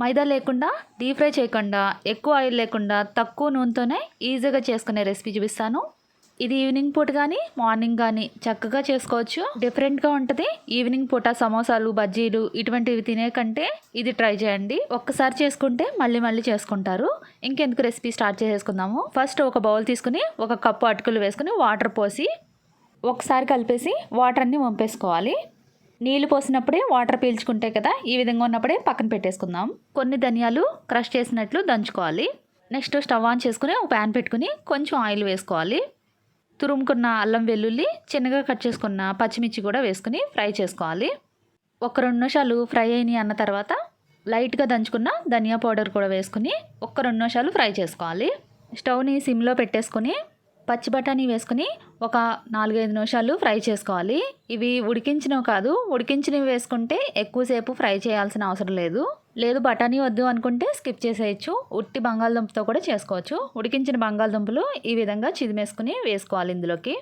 మైదా లేకుండా deep fry చేయకుండా ఎక్కువ ఆయిల్ లేకుండా తక్కువ నూనెతోనే ఈజీగా చేసుకునే రెసిపీ చూపిస్తాను. ఇది ఈవినింగ్ పూట కానీ మార్నింగ్ కానీ చక్కగా చేసుకోవచ్చు. డిఫరెంట్గా ఉంటుంది. ఈవినింగ్ పూట సమోసాలు బజ్జీలు ఇటువంటివి తినే కంటే ఇది ట్రై చేయండి. ఒక్కసారి చేసుకుంటే మళ్ళీ మళ్ళీ చేసుకుంటారు. ఇంకెందుకు రెసిపీ స్టార్ట్ చేసేసుకుందాము. ఫస్ట్ ఒక బౌల్ తీసుకుని ఒక కప్పు అటుకులు వేసుకుని వాటర్ పోసి ఒకసారి కలిపేసి వాటర్ అన్ని వంపేసుకోవాలి. నీళ్ళు పోసినప్పుడే వాటర్ పీల్చుకుంటాయి కదా ఈ విధంగా ఉన్నప్పుడే పక్కన పెట్టేసుకుందాం. కొన్ని ధనియాలు క్రష్ చేసినట్లు దంచుకోవాలి. నెక్స్ట్ స్టవ్ ఆన్ చేసుకుని ఒక ప్యాన్ పెట్టుకుని కొంచెం ఆయిల్ వేసుకోవాలి. తురుముకున్న అల్లం వెల్లుల్లి చిన్నగా కట్ చేసుకున్న పచ్చిమిర్చి కూడా వేసుకుని ఫ్రై చేసుకోవాలి. ఒక రెండు నిమిషాలు ఫ్రై అయినాయి అన్న తర్వాత లైట్గా దంచుకున్న ధనియా పౌడర్ కూడా వేసుకుని ఒక్క రెండు నిమిషాలు ఫ్రై చేసుకోవాలి. స్టవ్ని సిమ్లో పెట్టేసుకొని పచ్చి బఠానీ వేసుకుని ఒక నాలుగైదు నిమిషాలు ఫ్రై చేసుకోవాలి. ఇవి ఉడికించినవి కాదు ఉడికించినవి వేసుకుంటే ఎక్కువసేపు ఫ్రై చేయాల్సిన అవసరం లేదు. లేదు బఠానీ వద్దు అనుకుంటే స్కిప్ చేసేయచ్చు. ఉట్టి బంగాళదుంపతో కూడా చేసుకోవచ్చు. ఉడికించిన బంగాళదుంపలు ఈ విధంగా చిదిమేసుకుని వేసుకోవాలి ఇందులోకి.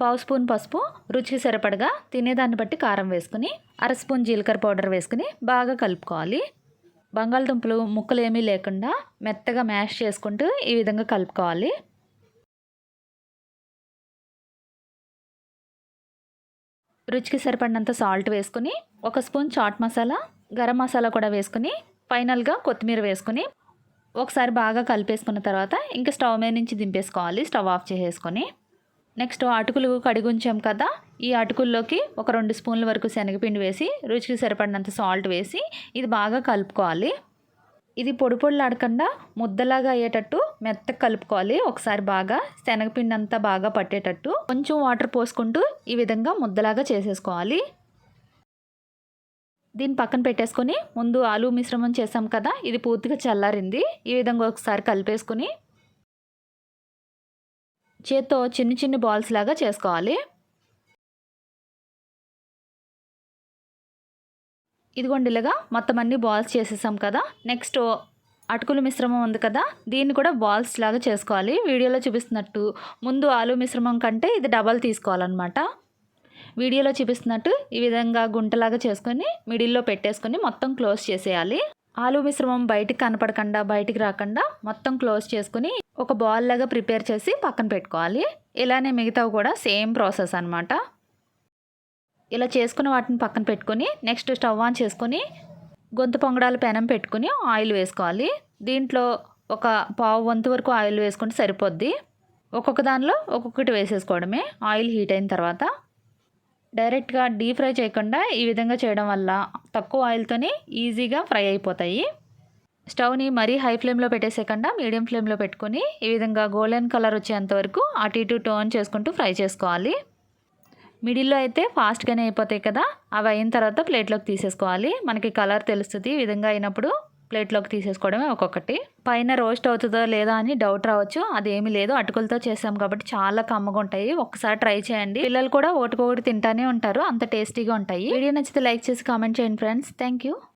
పావు స్పూన్ పసుపు రుచికి సరిపడగా తినేదాన్ని బట్టి కారం వేసుకుని అర స్పూన్ జీలకర్ర పౌడర్ వేసుకుని బాగా కలుపుకోవాలి. బంగాళదుంపలు ముక్కలు ఏమీ లేకుండా మెత్తగా మ్యాష్ చేసుకుంటూ ఈ విధంగా కలుపుకోవాలి. రుచికి సరిపడినంత సాల్ట్ వేసుకుని ఒక స్పూన్ చాట్ మసాలా గరం మసాలా కూడా వేసుకుని ఫైనల్గా కొత్తిమీర వేసుకుని ఒకసారి బాగా కలిపేసుకున్న తర్వాత ఇంకా స్టవ్ మీద నుంచి దింపేసుకోవాలి స్టవ్ ఆఫ్ చేసేసుకొని. నెక్స్ట్ అటుకులు కడిగి ఉంచాం కదా ఈ అటుకుల్లోకి ఒక రెండు స్పూన్ల వరకు శనగపిండి వేసి రుచికి సరిపడినంత సాల్ట్ వేసి ఇది బాగా కలుపుకోవాలి. ఇది పొడి పొడిలాడకుండా ముద్దలాగా అయ్యేటట్టు మెత్తగా కలుపుకోవాలి. ఒకసారి బాగా శనగపిండి అంతా బాగా పట్టేటట్టు కొంచెం వాటర్ పోసుకుంటూ ఈ విధంగా ముద్దలాగా చేసేసుకోవాలి. దీన్ని పక్కన పెట్టేసుకొని ముందు ఆలు మిశ్రమం చేసాం కదా ఇది పూర్తిగా చల్లారింది. ఈ విధంగా ఒకసారి కలిపేసుకొని చేత్తో చిన్న చిన్న బాల్స్ లాగా చేసుకోవాలి. ఇదిగోండి ఇలాగా మొత్తం అన్ని బాల్స్ చేసేసాం కదా. నెక్స్ట్ అటుకుల మిశ్రమం ఉంది కదా. దీన్ని కూడా బాల్స్ లాగా చేసుకోవాలి. వీడియోలో చూపిస్తున్నట్టు ముందు ఆలు మిశ్రమం కంటే ఇది డబల్ తీసుకోవాలన్నమాట. వీడియోలో చూపిస్తున్నట్టు ఈ విధంగా గుంటలాగా చేసుకొని మిడిల్లో పెట్టేసుకొని మొత్తం క్లోజ్ చేసేయాలి. ఆలు మిశ్రమం బయటికి కనపడకుండా బయటికి రాకుండా మొత్తం క్లోజ్ చేసుకుని ఒక బాల్ లాగా ప్రిపేర్ చేసి పక్కన పెట్టుకోవాలి. ఇలానే మిగతావి కూడా సేమ్ ప్రాసెస్ అనమాట ఇలా చేసుకున్న వాటిని పక్కన పెట్టుకొని నెక్స్ట్ స్టవ్ ఆన్ చేసుకొని గొంతు పొంగడాల పెనం పెట్టుకుని ఆయిల్ వేసుకోవాలి. దీంట్లో ఒక పావు వంతు వరకు ఆయిల్ వేసుకుంటే సరిపోద్ది. ఒక్కొక్క దానిలో ఒక్కొక్కటి వేసేసుకోవడమే. ఆయిల్ హీట్ అయిన తర్వాత డైరెక్ట్గా డీప్ ఫ్రై చేయకుండా ఈ విధంగా చేయడం వల్ల తక్కువ ఆయిల్తోనే ఈజీగా ఫ్రై అయిపోతాయి. స్టవ్ని మరీ హై ఫ్లేమ్లో పెట్టేసేయకుండా మీడియం ఫ్లేమ్లో పెట్టుకొని ఈ విధంగా గోల్డెన్ కలర్ వచ్చేంత వరకు అటు ఇటు టర్న్ చేసుకుంటూ ఫ్రై చేసుకోవాలి. మిడిల్లో అయితే ఫాస్ట్గానే అయిపోతాయి కదా అవి అయిన తర్వాత ప్లేట్లోకి తీసేసుకోవాలి. మనకి కలర్ తెలుస్తుంది ఈ విధంగా అయినప్పుడు ప్లేట్లోకి తీసేసుకోవడమే ఒక్కొక్కటి. పైన రోస్ట్ అవుతుందో లేదా అని డౌట్ రావచ్చు అదేమీ లేదు. అటుకులతో చేసాం కాబట్టి చాలా కమ్మగా ఉంటాయి. ఒకసారి ట్రై చేయండి. పిల్లలు కూడా ఒకటికొకటి తింటానే ఉంటారు అంత టేస్టీగా ఉంటాయి. వీడియో నచ్చితే లైక్ చేసి కామెంట్ చేయండి ఫ్రెండ్స్. Thank you.